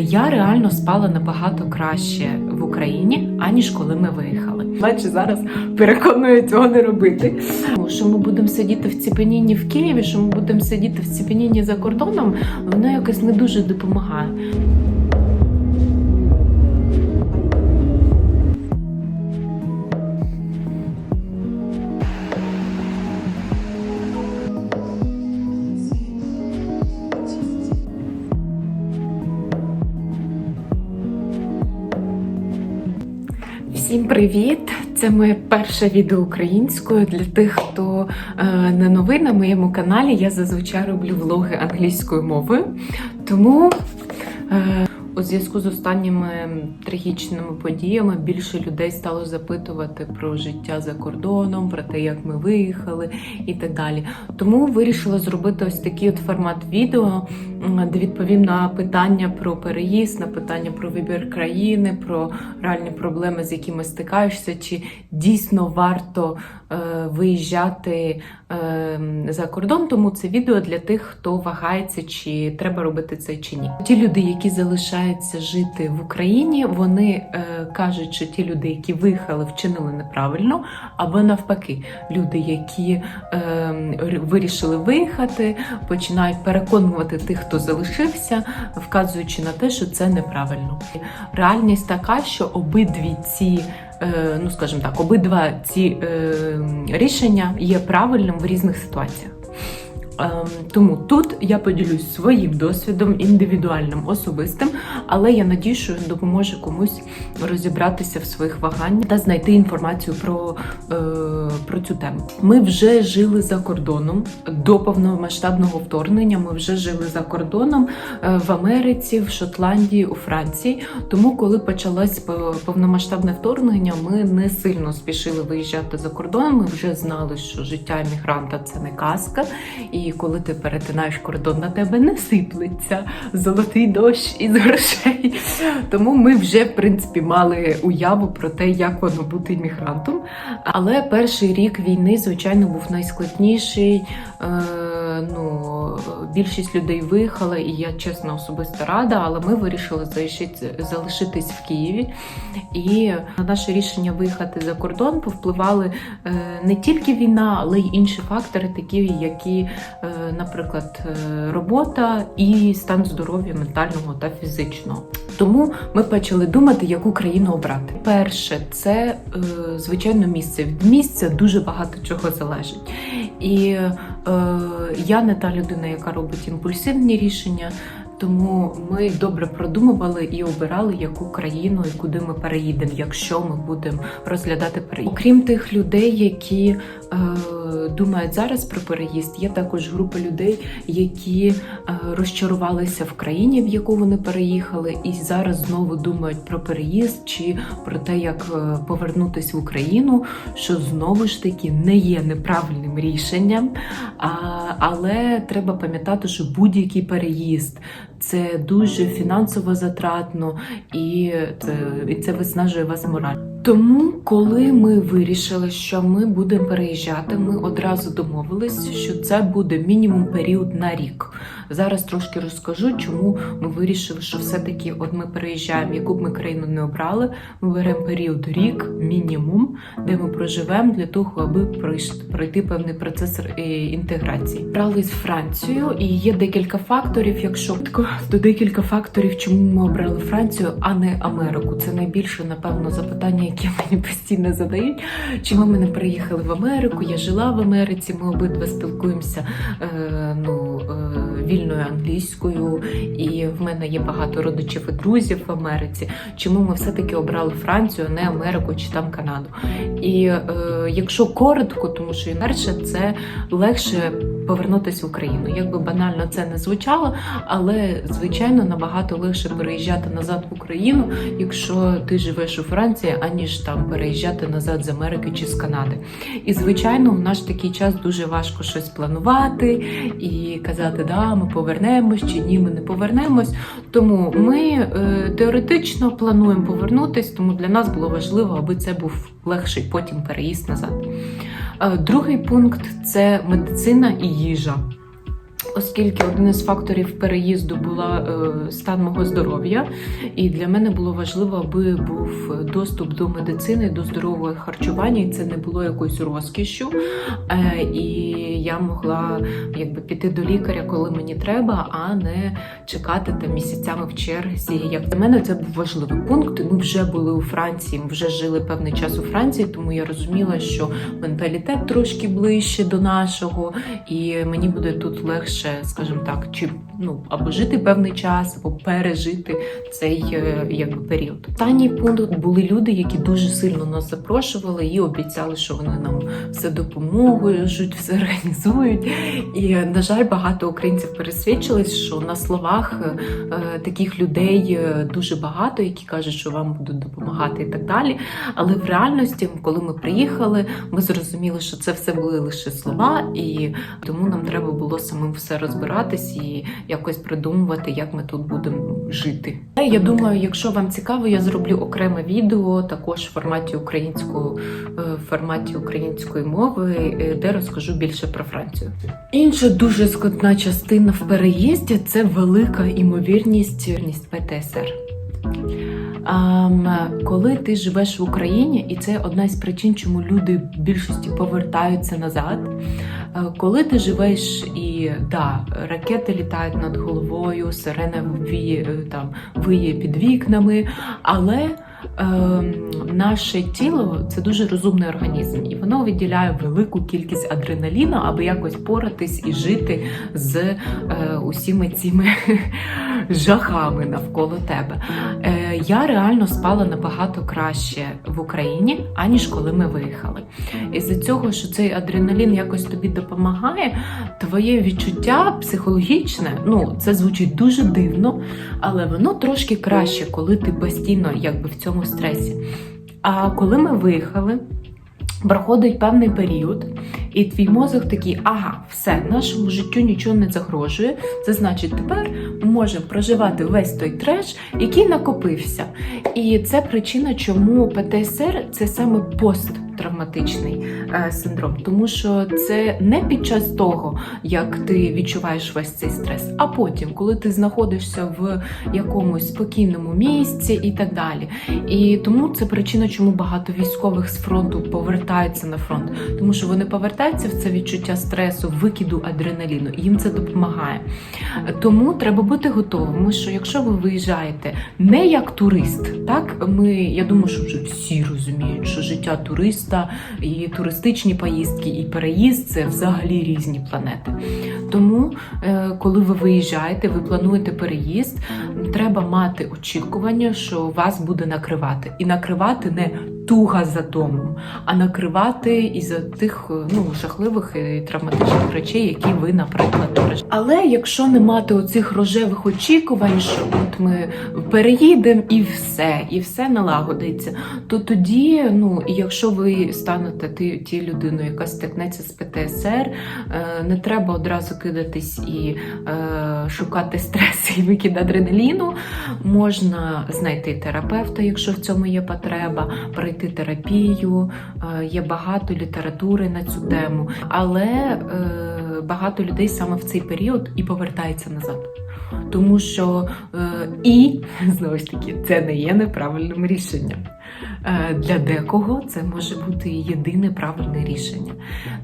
Я реально спала набагато краще в Україні, аніж коли ми виїхали. Наче зараз переконую цього не робити. Що ми будемо сидіти в ціпенінні в Києві, що ми будемо сидіти в ціпенінні за кордоном, воно якось не дуже допомагає. Всім привіт! Це моє перше відео українською для тих, хто е, не новий на моєму каналі. Я зазвичай роблю влоги англійською мовою. Тому е, у зв'язку з останніми трагічними подіями більше людей стало запитувати про життя за кордоном, про те, як ми виїхали і так далі. Тому вирішила зробити ось такий от формат відео, де відповім на питання про переїзд, на питання про вибір країни, про реальні проблеми, з якими стикаєшся, чи дійсно варто виїжджати е, за кордон. Тому це відео для тих, хто вагається, чи треба робити це чи ні. Ті люди, які залишаються жити в Україні, вони е, кажуть, що ті люди, які виїхали, вчинили неправильно, або навпаки, люди, які е, вирішили виїхати, починають переконувати тих, хто залишився, вказуючи на те, що це неправильно. Реальність така, що обидві ці. Е, Ну, скажімо так, обидва ці е, рішення є правильним в різних ситуаціях. Ем, Тому тут я поділюсь своїм досвідом, індивідуальним, особистим, але я надію, що він допоможе комусь розібратися в своїх ваганнях та знайти інформацію про, е, про цю тему. Ми вже жили за кордоном до повномасштабного вторгнення. Ми вже жили за кордоном е, в Америці, в Шотландії, у Франції. Тому, коли почалось повномасштабне вторгнення, ми не сильно спішили виїжджати за кордон. Ми вже знали, що життя емігранта це не казка. І коли ти перетинаєш кордон, на тебе не сиплеться золотий дощ із грошей. Тому ми вже, в принципі, мали уяву про те, як воно бути іммігрантом. Але перший рік війни, звичайно, був найскладніший. Е, ну, більшість людей виїхала, і я чесно особисто рада, але ми вирішили залишитись в Києві. І на наше рішення виїхати за кордон повпливали е, не тільки війна, але й інші фактори, такі які, е, наприклад, е, робота і стан здоров'я ментального та фізичного. Тому ми почали думати, яку країну обрати. Перше, це звичайно місце. Від місця дуже багато чого залежить. І е, я не та людина, яка робить імпульсивні рішення. Тому ми добре продумували і обирали, яку країну і куди ми переїдемо, якщо ми будемо розглядати переїзд. Окрім тих людей, які е, думають зараз про переїзд, є також група людей, які е, розчарувалися в країні, в яку вони переїхали, і зараз знову думають про переїзд чи про те, як е, повернутися в Україну, що знову ж таки не є неправильним рішенням. Але треба пам'ятати, що будь-який переїзд це дуже фінансово затратно і це, і це виснажує вас морально. Тому, коли ми вирішили, що ми будемо переїжджати, ми одразу домовились, що це буде мінімум період на рік. Зараз трошки розкажу, чому ми вирішили, що все-таки от ми переїжджаємо, яку б ми країну не обрали, ми беремо період рік, мінімум, де ми проживемо для того, аби пройти певний процес е, інтеграції. Брали з Францію, і є декілька факторів. Якщо то декілька факторів, чому ми обрали Францію, а не Америку. Це найбільше, напевно, запитання, яке мені постійно задають. Чому ми не приїхали в Америку? Я жила в Америці. Ми обидва спілкуємося е, ну, е, вільною англійською, і в мене є багато родичів і друзів в Америці. Чому ми все-таки обрали Францію, а не Америку чи там Канаду? І е, якщо коротко, тому що інакше це легше повернутися в Україну. Якби банально це не звучало, але звичайно набагато легше переїжджати назад в Україну, якщо ти живеш у Франції, аніж там переїжджати назад з Америки чи з Канади. І звичайно, в наш такий час дуже важко щось планувати і казати, да, ми повернемось чи ні, ми не повернемось. Тому ми е, теоретично плануємо повернутись, тому для нас було важливо, аби це був легший потім переїзд назад. Е, Другий пункт це медицина і їжа. Оскільки один із факторів переїзду була е, стан мого здоров'я, і для мене було важливо, аби був доступ до медицини, до здорового харчування, і це не було якоюсь розкішшю. Е, і я могла якби піти до лікаря, коли мені треба, а не чекати там місяцями в черзі. Як для мене це був важливий пункт. Ми вже були у Франції, ми вже жили певний час у Франції, тому я розуміла, що менталітет трошки ближче до нашого, і мені буде тут легше, скажімо так, чи ну або жити певний час, або пережити цей е, якби період. Останній пункт були люди, які дуже сильно нас запрошували і обіцяли, що вони нам все допоможуть, все організують. І на жаль, багато українців пересвідчились, що на словах е, таких людей е, дуже багато, які кажуть, що вам будуть допомагати і так далі. Але в реальності, коли ми приїхали, ми зрозуміли, що це все були лише слова, і тому нам треба було самим все розбиратись і якось придумувати, як ми тут будемо жити. Я думаю, якщо вам цікаво, я зроблю окреме відео також в форматі українського е, в форматі української мови, е, де розкажу більше про Францію. Інша дуже складна частина в переїзді це велика імовірність вірність ПТСР. Коли ти живеш в Україні, і це одна з причин, чому люди в більшості повертаються назад. Е, Коли ти живеш і да, ракети літають над головою, сирена віє, е, там виє під вікнами, але е, наше тіло це дуже розумний організм, і воно виділяє велику кількість адреналіну, аби якось поратись і жити з е, усіми цими жахами навколо тебе. Е, я реально спала набагато краще в Україні, аніж коли ми виїхали. Із-за цього, що цей адреналін якось тобі допомагає, твоє відчуття психологічне, ну це звучить дуже дивно, але воно трошки краще, коли ти постійно якби в цьому стресі. А коли ми виїхали, проходить певний період, і твій мозок такий, ага, все, нашому життю нічого не загрожує. Це значить, тепер ми можемо проживати весь той треш, який накопився. І це причина, чому ПТСР це саме посттравматичний е, синдром, тому що це не під час того, як ти відчуваєш весь цей стрес, а потім, коли ти знаходишся в якомусь спокійному місці і так далі. І тому це причина, чому багато військових з фронту повертаються на фронт, тому що вони повертаються в це відчуття стресу, викиду адреналіну, і їм це допомагає. Тому треба бути готовими, що якщо ви виїжджаєте не як турист, так ми я думаю, що вже всі розуміють, що життя туриста і туристичні поїздки, і переїзд це взагалі різні планети. Тому, е, коли ви виїжджаєте, ви плануєте переїзд, треба мати очікування, що вас буде накривати, і накривати не туга за домом, а накривати із тих ну жахливих і травматичних речей, які ви, наприклад, пережили. Але якщо не мати оцих рожевих очікувань, що от ми переїдемо і все, і все налагодиться, то тоді, ну якщо ви станете ті людиною, яка стикнеться з ПТСР, е, не треба одразу кидатись і е, шукати стрес і викид адреналіну. Можна знайти терапевта, якщо в цьому є потреба, пройти терапію. Е, є багато літератури на цю тему, але е, багато людей саме в цей період і повертається назад. Тому що е, і знову ж таки це не є неправильним рішенням. Е, Для декого це може бути єдине правильне рішення.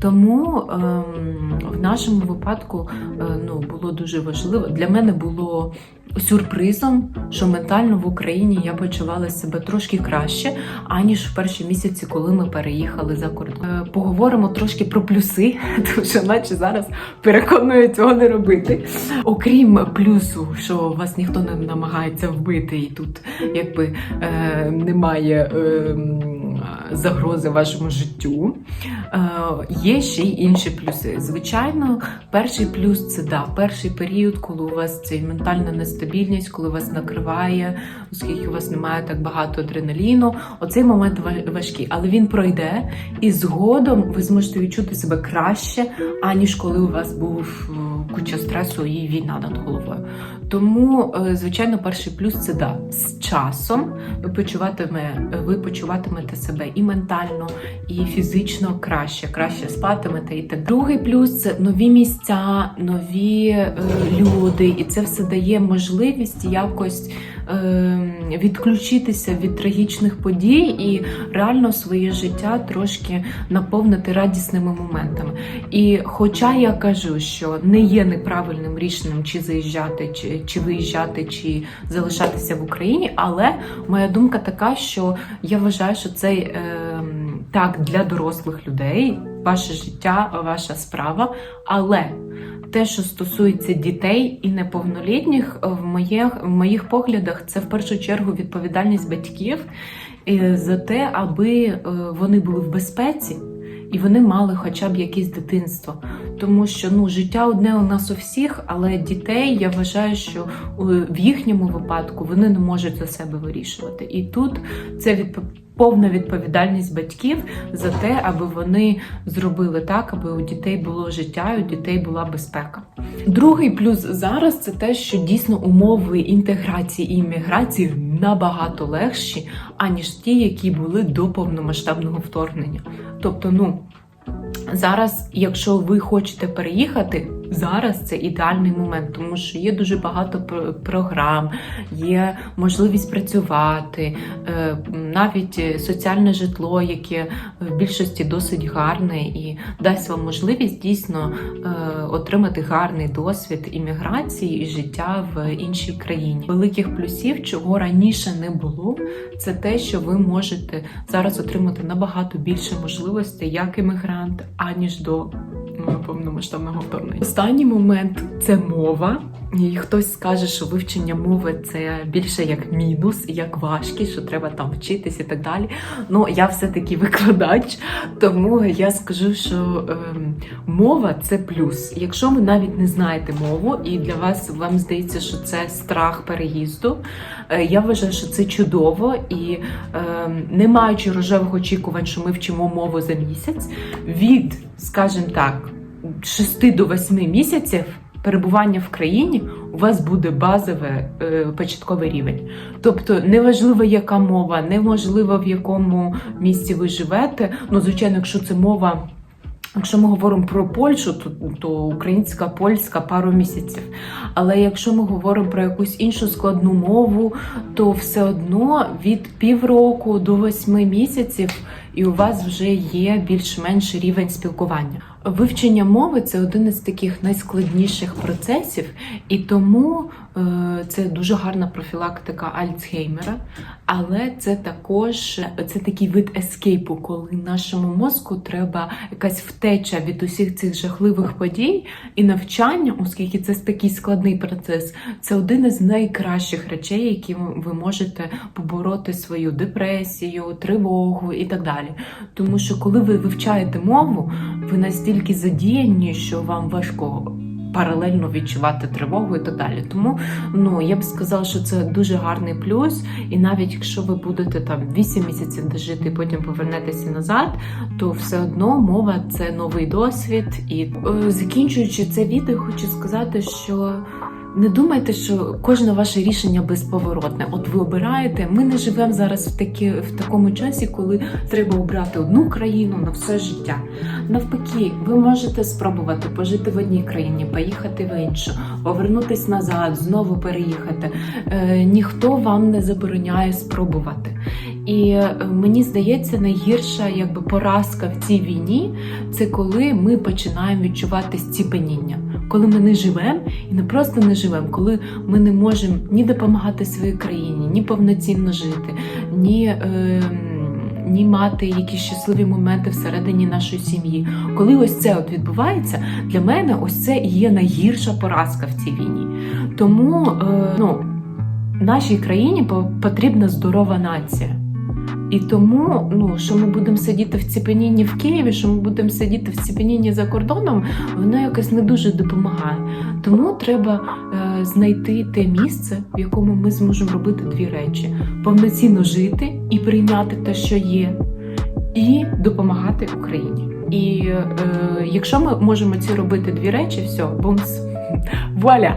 Тому ем, в нашому випадку е, ну, було дуже важливо. Для мене було сюрпризом, що ментально в Україні я почувала себе трошки краще, аніж в перші місяці, коли ми переїхали за кордон. Поговоримо трошки про плюси, тому що наче зараз переконую цього не робити. Окрім плюсу, що вас ніхто не намагається вбити, і тут якби е, немає. Е, Загрози вашому життю. Е, є ще й інші плюси. Звичайно, перший плюс це да, перший період, коли у вас ця ментальна нестабільність, коли вас накриває, оскільки у вас немає так багато адреналіну. Оцей момент важкий, але він пройде, і згодом ви зможете відчути себе краще, аніж коли у вас був е, куча стресу і війна над головою. Тому, е, звичайно, перший плюс це да, з часом ви почуватиме, ви почуватимете себе себе і ментально, і фізично краще, краще спатимете і так. Другий плюс це нові місця, нові е, люди, і це все дає можливість якось е, відключитися від трагічних подій і реально своє життя трошки наповнити радісними моментами. І хоча я кажу, що не є неправильним рішенням чи заїжджати, чи, чи виїжджати, чи залишатися в Україні, але моя думка така, що я вважаю, що це е, так для дорослих людей, ваше життя, ваша справа, але те, що стосується дітей і неповнолітніх, в моїх, в моїх поглядах, це в першу чергу відповідальність батьків е, за те, аби е, вони були в безпеці і вони мали хоча б якесь дитинство. Тому що ну життя одне у нас у всіх, але дітей я вважаю, що е, в їхньому випадку вони не можуть за себе вирішувати. І тут це відп... повна відповідальність батьків за те, аби вони зробили так, аби у дітей було життя, і у дітей була безпека. Другий плюс зараз це те, що дійсно умови інтеграції і імміграції набагато легші, аніж ті, які були до повномасштабного вторгнення. Тобто, ну зараз, якщо ви хочете переїхати, зараз це ідеальний момент, тому що є дуже багато пр- програм, є можливість працювати, е, навіть соціальне житло, яке в більшості досить гарне і дасть вам можливість дійсно е, отримати гарний досвід імміграції і життя в іншій країні. Великих плюсів, чого раніше не було, це те, що ви можете зараз отримати набагато більше можливостей як іммігрант, аніж до повномасштабного вторгнення. Останній момент це мова. І хтось скаже, що вивчення мови це більше як мінус, як важкість, що треба там вчитись і так далі. Ну я все-таки викладач, тому я скажу, що ем, мова це плюс. Якщо ви навіть не знаєте мову, і для вас вам здається, що це страх переїзду, е, я вважаю, що це чудово і ем, не маючи рожевих очікувань, що ми вчимо мову за місяць, від, скажімо так, 6 до 8 місяців перебування в країні у вас буде базовий е, початковий рівень. Тобто, неважливо, яка мова, неважливо в якому місці ви живете. Ну, звичайно, якщо це мова. Якщо ми говоримо про Польщу, то, то українська, польська пару місяців. Але якщо ми говоримо про якусь іншу складну мову, то все одно від півроку до восьми місяців і у вас вже є більш-менш рівень спілкування. Вивчення мови це один із таких найскладніших процесів, і тому це дуже гарна профілактика Альцгеймера. Але це також це такий вид ескейпу, коли нашому мозку треба якась втеча від усіх цих жахливих подій і навчання, оскільки це такий складний процес, це один із найкращих речей, які ви можете побороти свою депресію, тривогу і так далі. Тому що коли ви вивчаєте мову, ви настільки задіяні, що вам важко. Паралельно відчувати тривогу і так далі. Тому ну я б сказала, що це дуже гарний плюс. І навіть якщо ви будете там 8 місяців дожити і потім повернетеся назад, то все одно мова це новий досвід. І е, закінчуючи це відео, хочу сказати, що. Не думайте, що кожне ваше рішення безповоротне. От ви обираєте. Ми не живемо зараз в такі в такому часі, коли треба обрати одну країну на все життя. Навпаки, ви можете спробувати пожити в одній країні, поїхати в іншу, повернутись назад, знову переїхати. Е, ніхто вам не забороняє спробувати. І е, мені здається, найгірша якби поразка в цій війні це коли ми починаємо відчувати стіпеніння. Коли ми не живемо і не просто не живемо, коли ми не можемо ні допомагати своїй країні, ні повноцінно жити, ні. Е, ні мати якісь щасливі моменти всередині нашої сім'ї. Коли ось це от відбувається, для мене ось це є найгірша поразка в цій війні. Тому е, ну, нашій країні по- потрібна здорова нація. І тому, ну що ми будемо сидіти в ціпенінні в Києві, що ми будемо сидіти в ціпенінні за кордоном, воно якось не дуже допомагає. Тому треба е, знайти те місце, в якому ми зможемо робити дві речі: повноцінно жити і прийняти те, що є, і допомагати Україні. І е, якщо ми можемо ці робити дві речі, все, бумс. Вуаля!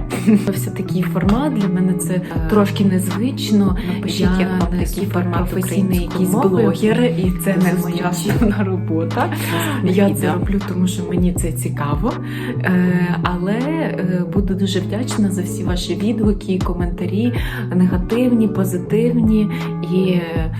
Все такий формат для мене це трошки незвично. Напишіть, я як вам такий формат професійний якийсь блогер, і це не моя основна робота. Я це роблю, тому що мені це цікаво. Е, але е, буду дуже вдячна за всі ваші відгуки, коментарі, негативні, позитивні. І е,